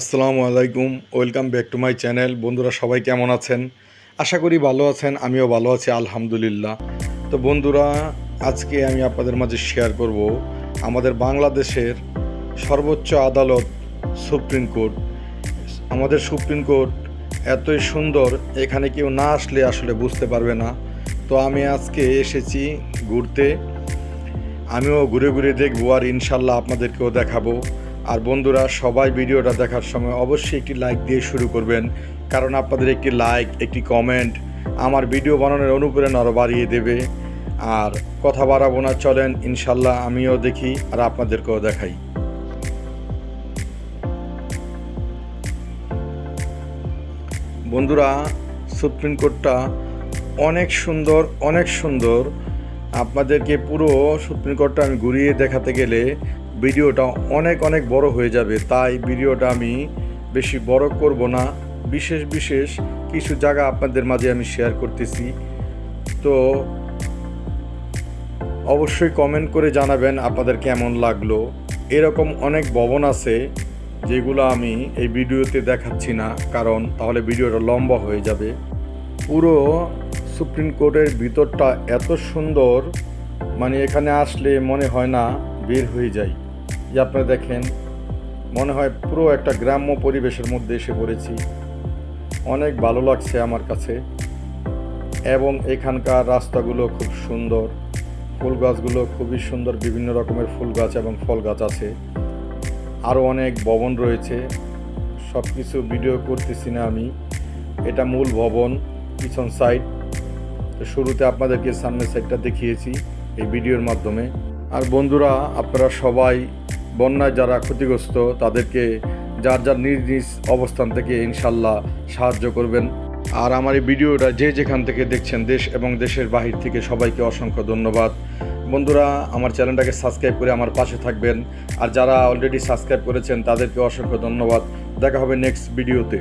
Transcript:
আসসালামু আলাইকুম, welcome back to my channel. বন্ধুরা, সবাই কেমন আছেন? আশা করি ভালো আছেন, আমিও ভালো আছি, আলহামদুলিল্লাহ। তো বন্ধুরা, আজকে আমি আপনাদের মাঝে শেয়ার করব আমাদের বাংলাদেশের সর্বোচ্চ আদালত সুপ্রিম কোর্ট। আমাদের সুপ্রিম কোর্ট এতই সুন্দর, এখানে কেউ না আসলে আসলে বুঝতে পারবে না। তো আমি আজকে এসেছি ঘুরতে। আমিও ঘুরে ঘুরে দেখব আর ইনশাল্লাহ আপনাদেরকেও দেখাবো। আর বন্ধুরা, সবাই ভিডিওটা দেখার সময় অবশ্যই একটি লাইক দিয়ে শুরু করবেন, কারণ আপনাদের একটি লাইক একটি কমেন্ট আমার ভিডিও বানানোর অনুপ্রেরণা আরও বাড়িয়ে দেবে। আর কথা বাড়াবো না, চলেন ইনশাল্লাহ আমিও দেখি আর আপনাদেরকেও দেখাই। বন্ধুরা, সুপ্রিম কোর্টটা অনেক সুন্দর অনেক সুন্দর। আপনাদেরকে পুরো সুপ্রিম কোর্টটা আমি ঘুরিয়ে দেখাতে গেলে ভিডিওটা অনেক অনেক বড় হয়ে যাবে, তাই ভিডিওটা আমি বেশি বড় করব না। বিশেষ বিশেষ কিছু জায়গা আপনাদের মাঝে আমি শেয়ার করতেছি। তো অবশ্যই কমেন্ট করে জানাবেন আপনাদের কেমন লাগল। এরকম অনেক ভবন আছে যেগুলো আমি এই ভিডিওতে দেখাচ্ছি না, কারণ তাহলে ভিডিওটা লম্বা হয়ে যাবে। পুরো সুপ্রিম কোর্টের ভিতরটা এত সুন্দর মানে এখানে আসলে মনে হয় না বের হয়ে যায় যে আপনারা দেখেন, মনে হয় পুরো একটা গ্রাম্য পরিবেশের মধ্যে এসে পড়েছি। অনেক ভালো লাগছে আমার কাছে। এবং এখানকার রাস্তাগুলো খুব সুন্দর। ফুল গাছগুলো খুবই সুন্দর, বিভিন্ন রকমের ফুল গাছ এবং ফল গাছ আছে। আরও অনেক ভবন রয়েছে। সব কিছু ভিডিও করতেছি না আমি। এটা মূল ভবন, পিছন সাইড শুরুতে আপনাদেরকে সামনের সাইডটা দেখিয়েছি এই ভিডিওর মাধ্যমে। আর বন্ধুরা, আপনারা সবাই বন্যায় যারা ক্ষতিগ্রস্ত, তাদেরকে যার যার নিজ নিজ অবস্থান থেকে ইনশাল্লাহ সাহায্য করবেন। আর আমার এই ভিডিওটা যে যেখান থেকে দেখছেন, দেশ এবং দেশের বাহির থেকে সবাইকে অসংখ্য ধন্যবাদ। বন্ধুরা, আমার চ্যানেলটাকে সাবস্ক্রাইব করে আমার পাশে থাকবেন। আর যারা অলরেডি সাবস্ক্রাইব করেছেন, তাদেরকে অসংখ্য ধন্যবাদ। দেখা হবে নেক্সট ভিডিওতে